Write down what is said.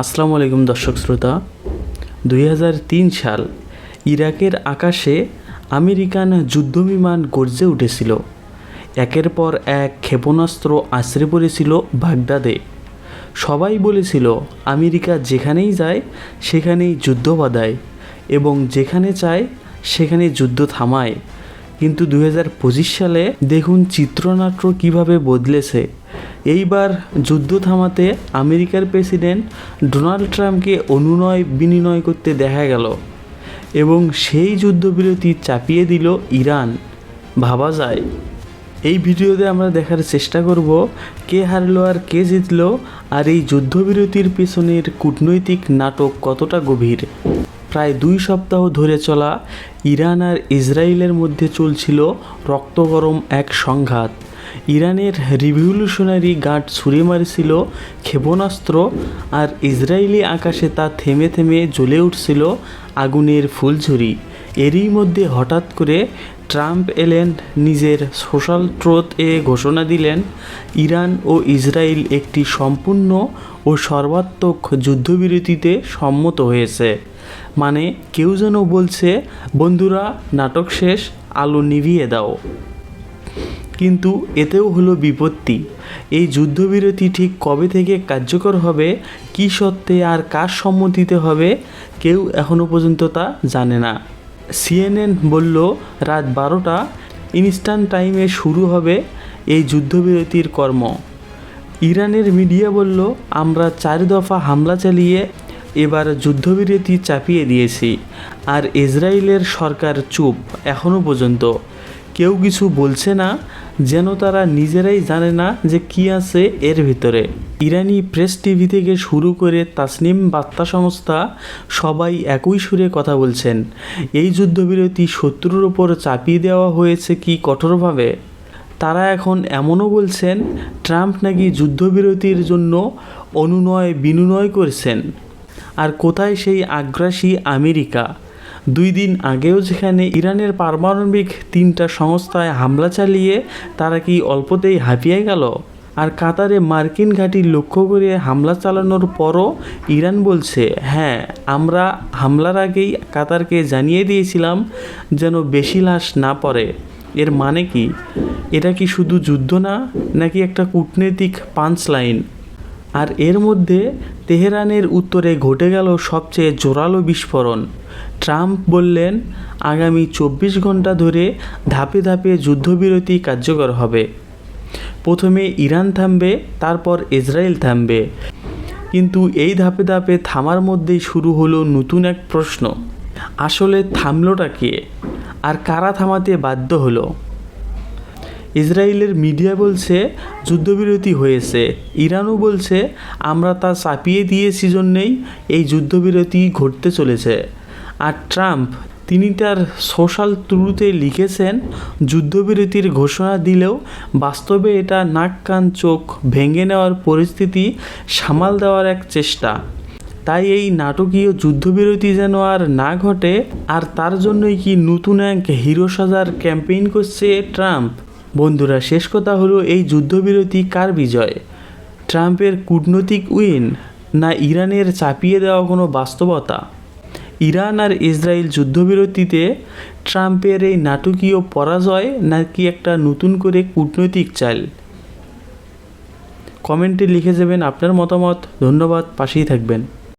আসসালামু আলাইকুম দর্শক শ্রোতা। দুই হাজার তিন সাল ইরাকের আকাশে আমেরিকান যুদ্ধবিমান গর্জে উঠেছিল। একের পর এক ক্ষেপণাস্ত্র আশ্রে পড়েছিল বাগদাদে। সবাই বলেছিল, আমেরিকা যেখানেই যায়, সেখানেই যুদ্ধ বাঁধায় এবং যেখানে চায়, সেখানে যুদ্ধ থামায়। কিন্তু দু হাজার পঁচিশ সালে দেখুন চিত্রনাট্য কীভাবে বদলেছে। এইবার যুদ্ধ থামাতে আমেরিকার প্রেসিডেন্ট ডোনাল্ড ট্রাম্পকে অনুনয় বিনিময় করতে দেখা গেল এবং সেই যুদ্ধবিরতি চাপিয়ে দিল ইরান। ভাবা যায়। এই ভিডিওতে আমরা দেখার চেষ্টা করব কে হারলো আর কে জিতল আর এই যুদ্ধবিরতির পেছনের কূটনৈতিক নাটক কতটা গভীর। প্রায় দুই সপ্তাহ ধরে চলা ইরান আর ইসরায়েলের মধ্যে চলছিল রক্তগরম এক সংঘাত। ইরানের রিভলিউশনারি গার্ড ছুড়ে মারছিল ক্ষেপণাস্ত্র আর ইসরায়েলি আকাশে তা থেমে থেমে জ্বলে উঠছিল আগুনের ফুলঝুরি। এরই মধ্যে হঠাৎ করে ট্রাম্প এলেন, নিজের সোশ্যাল ট্রোথ এ ঘোষণা দিলেন। ইরান ও ইসরায়েল একটি সম্পূর্ণ ও সর্বাত্মক যুদ্ধবিরতিতে সম্মত হয়েছে। মানে কেউ যেন বলছে, বন্ধুরা, নাটক শেষ, আলো নিভিয়ে দাও। কিন্তু এতেও হলো বিপত্তি। এই যুদ্ধবিরতি ঠিক কবে থেকে কার্যকর হবে, কী সত্ত্বে আর কার সম্মতিতে হবে, কেউ এখনও পর্যন্ত তা জানে না। সিএনএন বলল, রাত বারোটা, ইনস্ট্যান্ট টাইমে শুরু হবে এই যুদ্ধবিরতির কর্ম। ইরানের মিডিয়া বলল, আমরা চার দফা হামলা চালিয়ে এবার যুদ্ধবিরতি চাপিয়ে দিয়েছি, আর ইসরায়েলের সরকার চুপ এখনও পর্যন্ত। কেউ কিছু বলছে না যেন তারা নিজেরাই জানে না যে কি আছে এর ভিতরে। ইরানি প্রেস টিভি থেকে শুরু করে তাসনিম বার্তা সংস্থা সবাই একই সুরে কথা বলছেন। এই যুদ্ধবিরতি শত্রুর ওপর চাপিয়ে দেওয়া হয়েছে কি কঠোরভাবে? তারা এখন এমনও বলছেন, ট্রাম্প নাকি যুদ্ধবিরতির জন্য অনুনয় বিনুনয় করছেন। আর কোথায় সেই আগ্রাসী আমেরিকা? দুই দিন আগেও যেখানে ইরানের পারমাণবিক তিনটা সংস্থায় হামলা চালিয়ে তারা কি অল্পতেই হাঁপিয়ে গেল? আর কাতারে মার্কিন ঘাঁটি লক্ষ্য করে হামলা চালানোর পরও ইরান বলছে হ্যাঁ আমরা হামলার আগেই কাতারকে জানিয়ে দিয়েছিলাম যেন বেশি লাশ না পড়ে। এর মানে কি? এটা কি শুধু যুদ্ধ না, নাকি একটা কূটনৈতিক পাঞ্চ লাইন আর এর মধ্যে তেহরানের উত্তরে ঘটে গেল সবচেয়ে জোরালো বিস্ফোরণ। ট্রাম্প বললেন, আগামী চব্বিশ ঘণ্টা ধরে ধাপে ধাপে যুদ্ধবিরতি কার্যকর হবে। প্রথমে ইরান থামবে, তারপর ইসরায়েল থামবে। কিন্তু এই ধাপে ধাপে থামার মধ্যেই শুরু হলো নতুন এক প্রশ্ন, আসলে থামলোটা কে? আর কারা থামাতে বাধ্য হলো? ইসরায়েলের মিডিয়া বলছে, যুদ্ধবিরতি হয়েছে। ইরানও বলছে, আমরা তা চাপিয়ে দিয়েছি জন্যেই এই যুদ্ধবিরতি ঘটতে চলেছে। আর ট্রাম্প, তিনি তার সোশ্যাল ট্রুতে লিখেছেন, যুদ্ধবিরতির ঘোষণা দিলেও বাস্তবে এটা নাক কান চোখ ভেঙে নেওয়ার পরিস্থিতি সামাল দেওয়ার এক চেষ্টা। তাই এই নাটকীয় যুদ্ধবিরতি যেন আর না ঘটে, আর তার জন্যই কি নতুন এক হিরো সাজার ক্যাম্পেইন করছে ট্রাম্প? বন্ধুরা, শেষ কথা হলো এই যুদ্ধবিরতি কার বিজয়? ট্রাম্পের কূটনৈতিক উইন না ইরানের চাপিয়ে দেওয়া কোনো বাস্তবতা? ইরান আর ইসরায়েল যুদ্ধবিরতিতে ট্রাম্পের এই নাটকীয় পরাজয় নাকি একটা নতুন করে কূটনৈতিক চাল? কমেন্টে লিখে যাবেন আপনার মতামত। ধন্যবাদ, পাশেই থাকবেন।